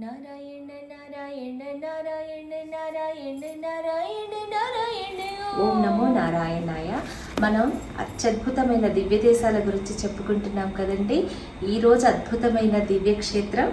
నారాయణ నారాయణ నారాయణ నారాయణ నారాయణ నారాయణ. ఓం నమో నారాయణాయ. మనం అత్యద్భుతమైన దివ్య దేశాల గురించి చెప్పుకుంటున్నాం కదండి. ఈరోజు అద్భుతమైన దివ్య క్షేత్రం.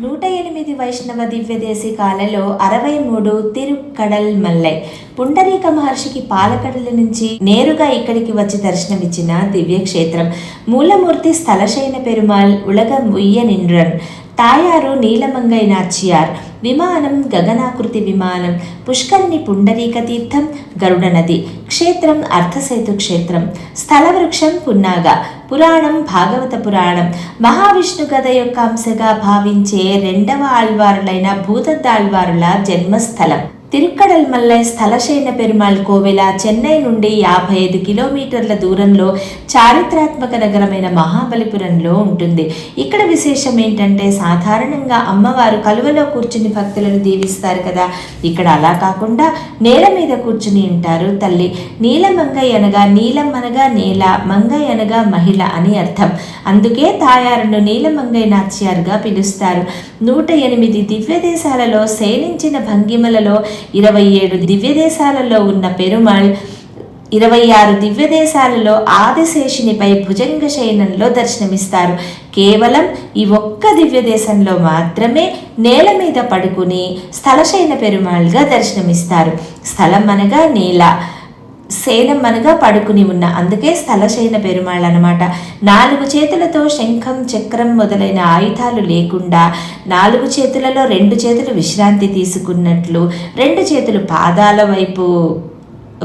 నూట ఎనిమిది వైష్ణవ దివ్యదేశికాలలో అరవై మూడు తిరుక్కడల్ మల్లై. పుండరీక మహర్షికి పాలకడల నుంచి నేరుగా ఇక్కడికి వచ్చి దర్శనమిచ్చిన దివ్య క్షేత్రం. మూలమూర్తి స్థలశైన పెరుమాల్ ఉలగం ఉయ్యనిండ్రన్ తాయారు నీలమంగై నాచియార్ విమానం గగనాకృతి విమానం పుష్కరిణి పుండరీక తీర్థం గరుడ నది క్షేత్రం అర్ధసేతు క్షేత్రం స్థలవృక్షం పున్నాగ పురాణం భాగవత పురాణం. మహావిష్ణు కథ యొక్క అంశగా భావించే రెండవ ఆళ్వారులైన భూతద్దాళ్వారుల జన్మస్థలం. తిరుక్కడల్ మల్లై స్థలశైన పెరుమాళ్ కోవెల చెన్నై నుండి యాభై ఐదు కిలోమీటర్ల దూరంలో చారిత్రాత్మక నగరమైన మహాబలిపురంలో ఉంటుంది. ఇక్కడ విశేషం ఏంటంటే సాధారణంగా అమ్మవారు కలువలో కూర్చుని భక్తులను దీవిస్తారు కదా. ఇక్కడ అలా కాకుండా నేల మీద కూర్చుని ఉంటారు తల్లి. నీలమంగై అనగా నీలం అనగా నేల మంగై అనగా మహిళ అని అర్థం. అందుకే తాయారును నీలమంగై నాచ్యారుగా పిలుస్తారు. నూట ఎనిమిది దివ్య దేశాలలో సేనించిన భంగిమలలో ఇరవై ఏడు దివ్య దేశాలలో ఉన్న పెరుమాళ్ ఇరవై ఆరు దివ్య దేశాలలో ఆదిశేషునిపై భుజంగ శయనంలో దర్శనమిస్తారు. కేవలం ఈ ఒక్క దివ్య దేశంలో మాత్రమే నేల మీద పడుకుని స్థలశయన పెరుమాళ్గా దర్శనమిస్తారు. స్థలం అనగా నేల. శయనం అనగా పడుకుని ఉన్న. అందుకే స్థలశయన పెరుమాళ్ అనమాట నాలుగు చేతులతో శంఖం చక్రం మొదలైన ఆయుధాలు లేకుండా నాలుగు చేతులలో రెండు చేతులు విశ్రాంతి తీసుకున్నట్లు రెండు చేతులు పాదాల వైపు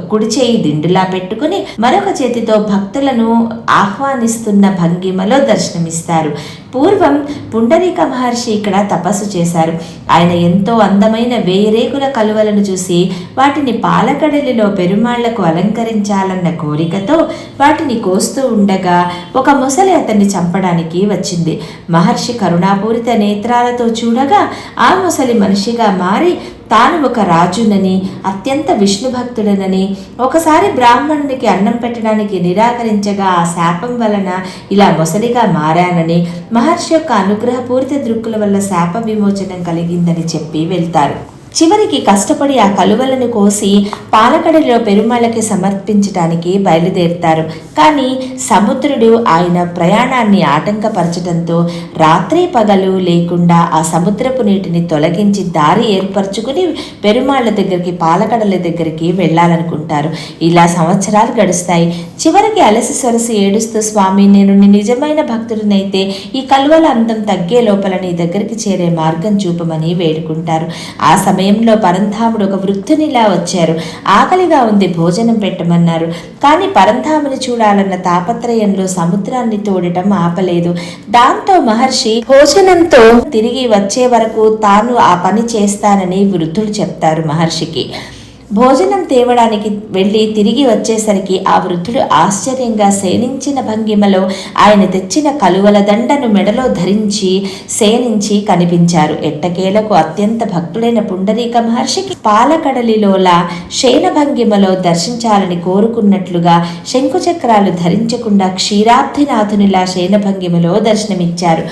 కుడి చేయి దిండులా పెట్టుకుని మరొక చేతితో భక్తులను ఆహ్వానిస్తున్న భంగిమలో దర్శనమిస్తారు. పూర్వం పుండరీక మహర్షి ఇక్కడ తపస్సు చేశారు. ఆయన ఎంతో అందమైన వేయిరేకుల కలువలను చూసి వాటిని పాలకడలిలో పెరుమాళ్ళకు అలంకరించాలన్న కోరికతో వాటిని కోస్తూ ఉండగా ఒక ముసలి అతన్ని చంపడానికి వచ్చింది. మహర్షి కరుణాపూరిత నేత్రాలతో చూడగా ఆ ముసలి మనిషిగా మారి తాను ఒక రాజునని అత్యంత విష్ణు భక్తుడనని ఒకసారి బ్రాహ్మణునికి అన్నం పెట్టడానికి నిరాకరించగా ఆ శాపం వలన ఇలా మొసలిగా మారానని మహర్షి యొక్క అనుగ్రహపూరిత దృక్కుల వల్ల శాప విమోచనం కలిగిందని చెప్పి వెళ్తారు. చివరికి కష్టపడి ఆ కలువలను కోసి పాలకడలో పెరుమాళ్ళకి సమర్పించటానికి బయలుదేరుతారు. కానీ సముద్రుడు ఆయన ప్రయాణాన్ని ఆటంకపరచడంతో రాత్రి పగలు లేకుండా ఆ సముద్రపు నీటిని తొలగించి దారి ఏర్పరచుకుని పెరుమాళ్ళ దగ్గరికి పాలకడల దగ్గరికి వెళ్ళాలనుకుంటారు. ఇలా సంవత్సరాలు గడుస్తాయి. చివరికి అలసి సొలసి ఏడుస్తూ స్వామి నేను నిజమైన భక్తుడినైతే ఈ కలువల అందం తగ్గే లోపల నీ దగ్గరికి చేరే మార్గం చూపమని వేడుకుంటారు. ఆ సమయంలో పరంధాముడు ఒక వృద్ధునిలా వచ్చారు. ఆకలిగా ఉంది భోజనం పెట్టమన్నారు. కానీ పరంధాముని చూడాలన్న తాపత్రయంలో సముద్రాన్ని తోడటం ఆపలేదు. దాంతో మహర్షి భోజనంతో తిరిగి వచ్చే వరకు తాను ఆ పని చేస్తానని వృద్ధుడు చెప్తారు మహర్షికి. భోజనం తేవడానికి వెళ్ళి తిరిగి వచ్చేసరికి ఆ వృద్ధుడు ఆశ్చర్యంగా శయనించిన భంగిమలో ఆయన తెచ్చిన కలువల దండను మెడలో ధరించి శయనించి కనిపించారు. ఎట్టకేలకు అత్యంత భక్తుడైన పుండరీక మహర్షికి పాలకడలిలోలా శయన భంగిమలో దర్శించాలని కోరుకున్నట్లుగా శంకుచక్రాలు ధరించకుండా క్షీరాబ్ధినాథునిలా శయన భంగిమలో దర్శనమిచ్చారు.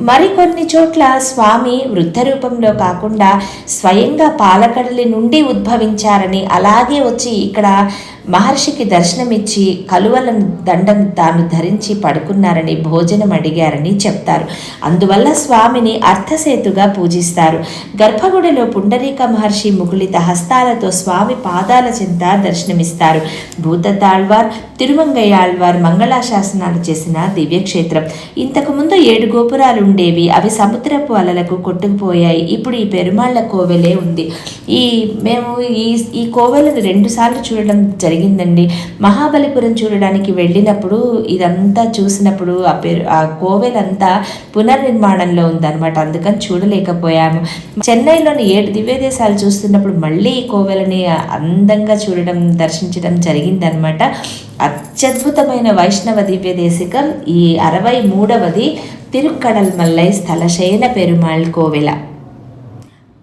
మరికొన్ని చోట్ల స్వామి వృద్ధ రూపంలో కాకుండా స్వయంగా పాలకడలి నుండి ఉద్భవించారని అలాగే వచ్చి ఇక్కడ మహర్షికి దర్శనమిచ్చి కలువల దండం తాను ధరించి పడుకున్నారని భోజనం అడిగారని చెప్తారు. అందువల్ల స్వామిని అర్థసేతుగా పూజిస్తారు. గర్భగుడిలో పుండరీక మహర్షి ముకుళిత హస్తాలతో స్వామి పాదాల చింత దర్శనమిస్తారు. భూతద్దాళ్వార్ తిరుమంగయ్యాళ్వార్ మంగళాశాసనాలు చేసిన దివ్యక్షేత్రం. ఇంతకుముందు ఏడు గోపురాలు ఉండేవి అవి సముద్రపు అలలకు కొట్టుకుపోయాయి. ఇప్పుడు ఈ పెరుమాళ్ళ కోవెలే ఉంది. ఈ మేము ఈ ఈ కోవెలను రెండుసార్లు చూడడం జరిగిందండి. మహాబలిపురం చూడడానికి వెళ్ళినప్పుడు ఇదంతా చూసినప్పుడు ఆ పెరు ఆ కోవెలంతా పునర్నిర్మాణంలో ఉందన్నమాట. అందుకని చూడలేకపోయాము. చెన్నైలోని ఏడు దివ్య దేశాలు చూస్తున్నప్పుడు మళ్ళీ ఈ కోవెలని అందంగా చూడడం దర్శించడం జరిగిందనమాట అత్యద్భుతమైన వైష్ణవ దివ్య దేశికం ఈ అరవై మూడవది తిరుక్కడల్ మల్లై స్థలశయన పెరుమాళ్ కోవెల.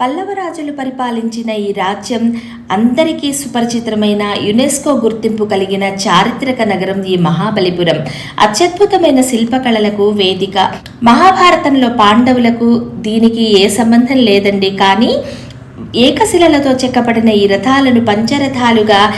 పల్లవరాజులు పరిపాలించిన ఈ రాజ్యం అందరికీ సుపరిచితమైన యునెస్కో గుర్తింపు కలిగిన చారిత్రక నగరం ఈ మహాబలిపురం. అత్యద్భుతమైన శిల్పకళలకు వేదిక. మహాభారతంలో పాండవులకు దీనికి ఏ సంబంధం లేదండి. కానీ ఏకశిలలతో చెక్కబడిన ఈ రథాలను పంచరథాలుగా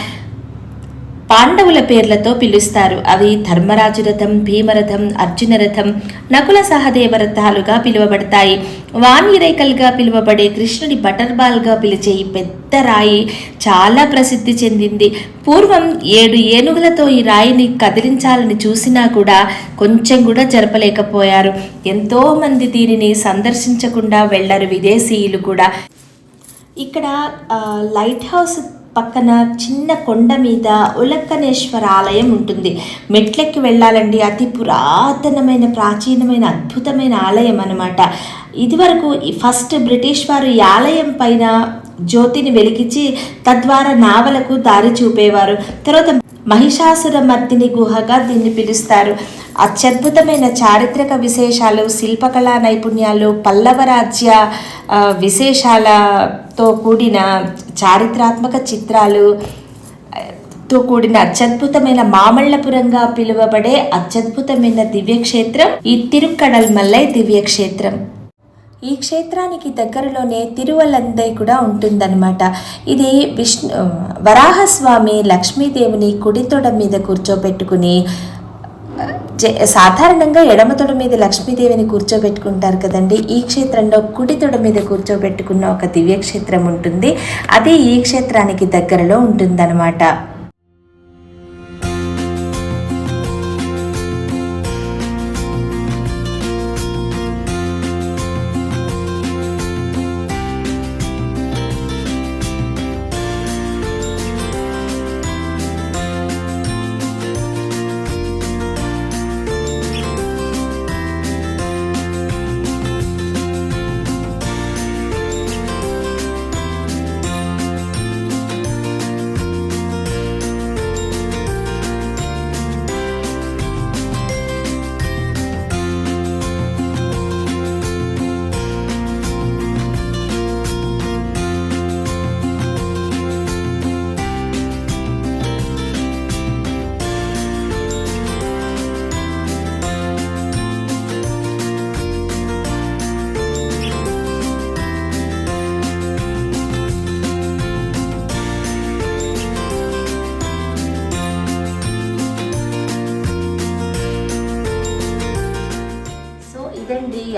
పాండవుల పేర్లతో పిలుస్తారు. అవి ధర్మరాజు రథం భీమరథం అర్జున రథం నకుల సహదేవ రథాలుగా పిలువబడతాయి. వాణిరేకల్గా పిలువబడే కృష్ణుడి బటర్బాల్గా పిలిచే ఈ పెద్ద రాయి చాలా ప్రసిద్ధి చెందింది. పూర్వం ఏడు ఏనుగులతో ఈ రాయిని కదిలించాలని చూసినా కూడా కొంచెం కూడా జరపలేకపోయారు. ఎంతోమంది దీనిని సందర్శించకుండా వెళ్ళరు విదేశీయులు కూడా. ఇక్కడ లైట్ హౌస్ పక్కన చిన్న కొండ మీద ఉలక్కనేశ్వర ఆలయం ఉంటుంది. మెట్లెక్కి వెళ్ళాలండి. అతి పురాతనమైన ప్రాచీనమైన అద్భుతమైన ఆలయం అనమాట ఇదివరకు ఈ ఫస్ట్ బ్రిటిష్ వారు ఈ ఆలయం పైన జ్యోతిని వెలిగించి తద్వారా నావలకు దారి చూపేవారు. తర్వాత మహిషాసుర మర్దిని గుహగా దీన్ని పిలుస్తారు. అత్యద్భుతమైన చారిత్రక విశేషాలు శిల్పకళా నైపుణ్యాలు పల్లవ రాజ్య విశేషాలతో కూడిన చారిత్రాత్మక చిత్రాలు తో కూడిన అత్యద్భుతమైన మామల్లపురంగా పిలువబడే అత్యద్భుతమైన దివ్యక్షేత్రం ఈ తిరుక్కడల్ మల్లై దివ్యక్షేత్రం. ఈ క్షేత్రానికి దగ్గరలోనే తిరువలందై కూడా ఉంటుందన్నమాట. ఇది విష్ణు వరాహస్వామి లక్ష్మీదేవిని కుడి తొడ మీద కూర్చోబెట్టుకుని జ- సాధారణంగా ఎడమ తొడ మీద లక్ష్మీదేవిని కూర్చోబెట్టుకుంటారు కదండి. ఈ క్షేత్రంలో కుడి తొడ మీద కూర్చోబెట్టుకున్న ఒక దివ్యక్షేత్రం ఉంటుంది. అది ఈ క్షేత్రానికి దగ్గరలో ఉంటుందన్నమాట.